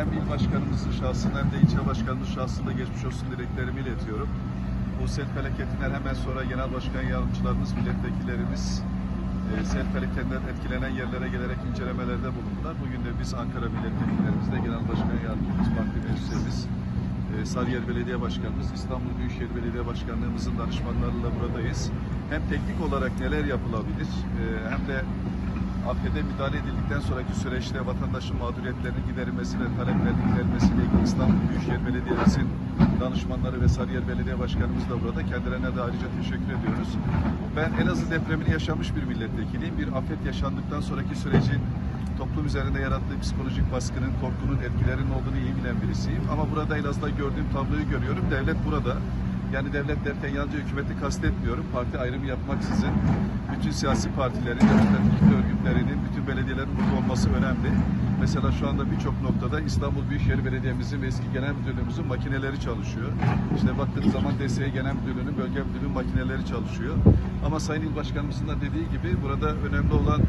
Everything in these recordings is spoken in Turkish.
hem il başkanımızın şahsında hem de ilçe başkanımız şahsında geçmiş olsun dileklerimi iletiyorum. Bu sel felaketinden hemen sonra genel başkan yardımcılarımız, milletvekillerimiz e, sel felaketinden etkilenen yerlere gelerek incelemelerde bulundular. Bugün de biz Ankara milletvekillerimizle genel başkan yardımcımız, parti meclisimiz, e, Sarıyer Belediye Başkanımız, İstanbul Büyükşehir Belediye Başkanlığımızın danışmanlarıyla buradayız. Hem teknik olarak neler yapılabilir e, hem de afete müdahale edildikten sonraki süreçte vatandaşın mağduriyetlerinin giderilmesi ve taleplerinin giderilmesiyle ilgili İstanbul Büyükşehir Belediyemizin danışmanları ve Sarıyer Belediye Başkanımız da burada. Kendilerine de ayrıca teşekkür ediyoruz. Ben Elazığ depremini yaşamış bir milletvekiliyim. Bir afet yaşandıktan sonraki sürecin toplum üzerinde yarattığı psikolojik baskının, korkunun etkilerinin olduğunu iyi bilen birisiyim. Ama burada Elazığ'da gördüğüm tabloyu görüyorum. Devlet burada. Yani devlet derken yalnızca hükümeti kastetmiyorum. Parti ayrımı yapmaksızın bütün siyasi partilerin, kitle örgütlerinin, bütün belediyelerin burada olması önemli. Mesela şu anda birçok noktada İstanbul Büyükşehir Belediye'mizin ve eski genel müdürlüğümüzün makineleri çalışıyor. İşte baktığınız zaman DSE Genel Müdürlüğü'nün, bölge müdürlüğünün makineleri çalışıyor. Ama Sayın İl Başkanımızın da dediği gibi burada önemli olan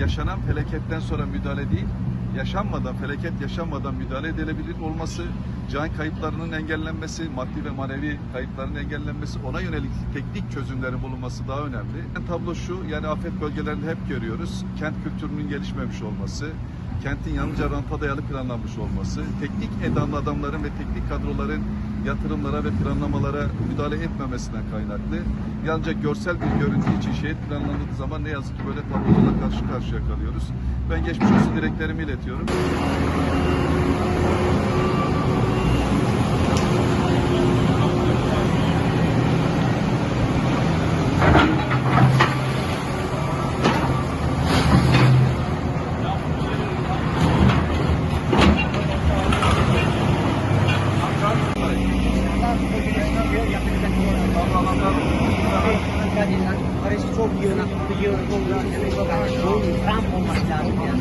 yaşanan felaketten sonra müdahale değil, yaşanmadan, felaket yaşanmadan müdahale edilebilir olması, can kayıplarının engellenmesi, maddi ve manevi kayıpların engellenmesi, ona yönelik teknik çözümlerin bulunması daha önemli. Tablo şu, yani afet bölgelerinde hep görüyoruz, kent kültürünün gelişmemiş olması, kentin yalnızca ranta dayalı planlanmış olması, teknik edanlı adamların ve teknik kadroların yatırımlara ve planlamalara müdahale etmemesinden kaynaklı. Yalnızca görsel bir görüntü için şehir planlandığı zaman ne yazık ki böyle tablolarla karşı karşıya kalıyoruz. Ben geçmiş olsun dileklerimi iletiyorum. Parası çok yığın, yığın dolduran demek o kadar. Tam olması lazım yani.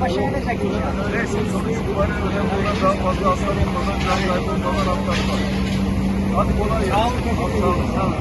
Başarı edecek inşallah. Neyse sonuç itibariyle olan daha fazla hasar olmadan, can kaybı olmadan atlatmak. Hadi kolay gelsin. Sağ olun. Sağ olun.